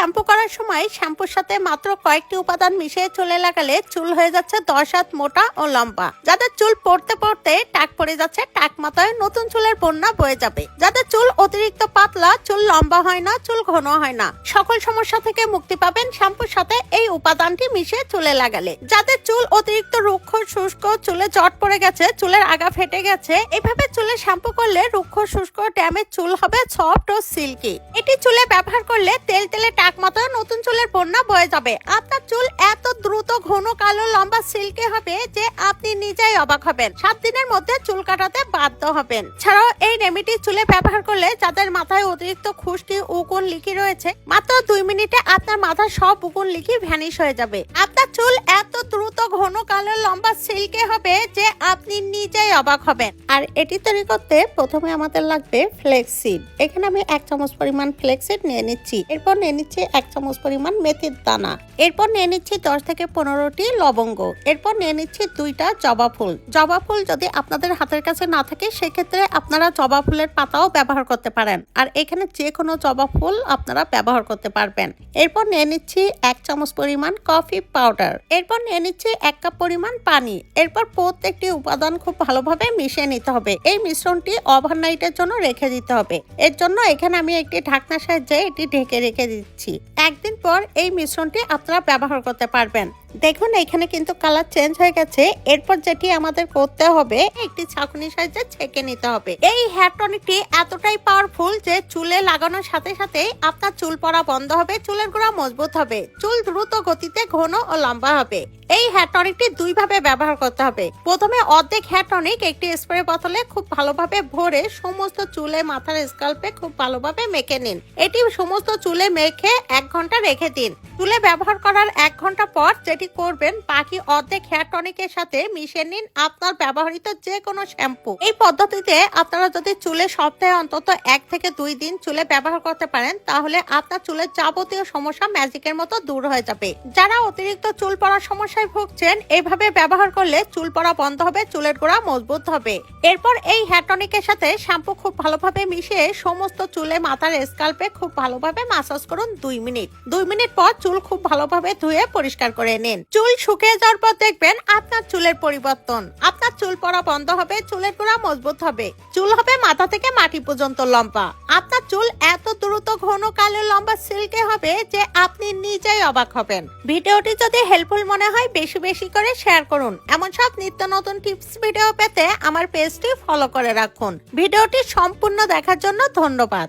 Shampoo করার সময় শ্যাম্পুর সাথে মাত্র কয়েকটি উপাদান মিশিয়ে চুলে লাগালে চুল হয়ে যাচ্ছে দশ হাত মোটা ও লম্বা। যাদের চুল পড়তে পড়তে টাক পড়ে যাচ্ছে, টাক মাথায় নতুন চুলের বন্যা বয়ে যাবে। যাদের চুল অতিরিক্ত পাতলা, চুল লম্বা হয় না, চুল ঘন হয় না। সকল সমস্যা থেকে মুক্তি পাবেন শ্যাম্পুর সাথে এই উপাদানটি মিশিয়ে চুলে লাগালে। যাদের চুল অতিরিক্ত রুক্ষ, শুষ্ক, চুলে জট পড়ে গেছে, চুলের আগা ফেটে গেছে, এভাবে চুলে শ্যাম্পু করলে রুক্ষ, শুষ্ক, ড্যামেজ চুল হবে সফট ও সিল্কি। এটি চুলে ব্যবহার করলে তেল তেলে টাক মতো নতুন চুলের বন্যা বয়ে যাবে। আপনার চুল এত দ্রুত ঘন কালো লম্বা সিল্কে হবে যে আপনি নিজেই অবাক হবেন। সাত দিনের মধ্যে চুল কাটাতে বাধ্য হবেন। ছাড়াও এই রেমিডি চুলে ব্যবহার করলে যাদের মাথায় অতিরিক্ত খুশকি, উকুন, লিকি রয়েছে, মাত্র দুই মিনিটে আপনার মাথার সব উকুন, লিকি ভ্যানিশ হয়ে যাবে। আপনার চুল এত দ্রুত ঘন কালো লম্বা সিল্কে হবে যে আপনি নিজেই অবাক হবেন। আর এটি তৈরি করতে প্রথমে আমাদের লাগবে ফ্লেক্সিড এখানে আমি এক চামচ পরিমাণ ফ্লেক্সিড নিয়ে নিচ্ছি। এরপর নিয়ে নিচ্ছি এক চামচ পরিমাণ মেথির দানা। এরপর নিয়ে নিচ্ছি দশ থেকে পনেরোটি লবঙ্গ। এরপর নিয়ে নিচ্ছি দুইটা জবা ফুল। জবা ফুল যদি আপনাদের হাতের কাছে না থাকে, সেক্ষেত্রে আপনারা জবা ফুলের পাতাও ব্যবহার করতে পারেন। আর এখানে যে কোনো জবা ফুল আপনারা ব্যবহার করতে পারবেন। এরপর নিয়ে নিচ্ছি এক চামচ পরিমাণ কফি পাউডার। এরপর নিয়ে নিচ্ছি এক কাপ পরিমাণ পানি। এরপর প্রত্যেকটি উপাদান খুব ভালোভাবে মিশিয়ে নিতে হবে। এই মিশ্রণটি ওভারনাইটের জন্য রেখে দিতে হবে। এর জন্য এখানে আমি একটি ঢাকনা সাহায্যে এটি ঢেকে রেখে দিচ্ছি। একদিন পর এই মিশ্রণটি আপনারা ব্যবহার করতে পারবেন। দেখুন, এখানে কিন্তু কালার চেঞ্জ হয়ে গেছে। এরপর যেটি আমাদের করতে হবে, একটি ছাঁকুনির সাহায্যে ছেঁকে নিতে হবে। এই হেয়ার টনিকটি এতটাই পাওয়ারফুল যে চুলে লাগানোর সাথে সাথে আপনার চুল পড়া বন্ধ হবে, চুলের গোড়া মজবুত হবে, চুল দ্রুত গতিতে ঘন ও লম্বা হবে। এই হেয়ার টনিকটি দুই ভাবে ব্যবহার করতে হবে। প্রথমে অর্ধেক হেয়ার টনিক একটি স্প্রে বোতলে খুব ভালোভাবে ভরে সমস্ত চুলে মাথার স্কাল্পে খুব ভালোভাবে মেখে নিন। এটি সমস্ত চুলে মেখে এক ঘণ্টা রেখে দিন। চুলে ব্যবহার করার এক ঘণ্টা পর যেটি করবেন, বাকি অর্ধেক হেয়ার টনিকের সাথে মিশিয়ে নিন আপনার ব্যবহৃত যে কোনো শ্যাম্পু এই পদ্ধতিতে আপনারা যদি চুলে সপ্তাহে অন্তত এক থেকে দুই দিন চুলে ব্যবহার করতে পারেন, তাহলে আপনার চুলের যাবতীয় সমস্যা ম্যাজিকের মতো দূর হয়ে যাবে। যারা অতিরিক্ত চুল পড়ার সমস্যায় ভুগছেন এইভাবে ব্যবহার করলে চুল পড়া বন্ধ হবে, চুলের গোড়া মজবুত হবে। এরপর এই হেয়ার টনিকের সাথে শ্যাম্পু খুব ভালোভাবে মিশিয়ে সমস্ত চুলে মাথার স্কাল্পে খুব ভালোভাবে মাসাজ করুন দুই মিনিট। দুই মিনিট পর চুল খুব ভালোভাবে ধুয়ে পরিষ্কার করে নিন চুল শুকিয়ে যাওয়ার পর দেখবেন আপনার চুলের পরিবর্তন। আপনার চুল পড়া বন্ধ হবে, চুলের গোড়া মজবুত হবে। চুল হবে মাথা থেকে মাটি পর্যন্ত লম্বা। আপনার চুল এত দ্রুত ঘন কালো লম্বা সিল্কে হবে যে আপনি নিজেই অবাক হবেন। ভিডিওটি যদি হেল্পফুল মনে হয়, বেশি বেশি করে শেয়ার করুন। এমন সব নিত্য নতুন টিপস ভিডিও পেতে আমার পেজটি ফলো করে রাখুন। ভিডিওটি সম্পূর্ণ দেখার জন্য ধন্যবাদ।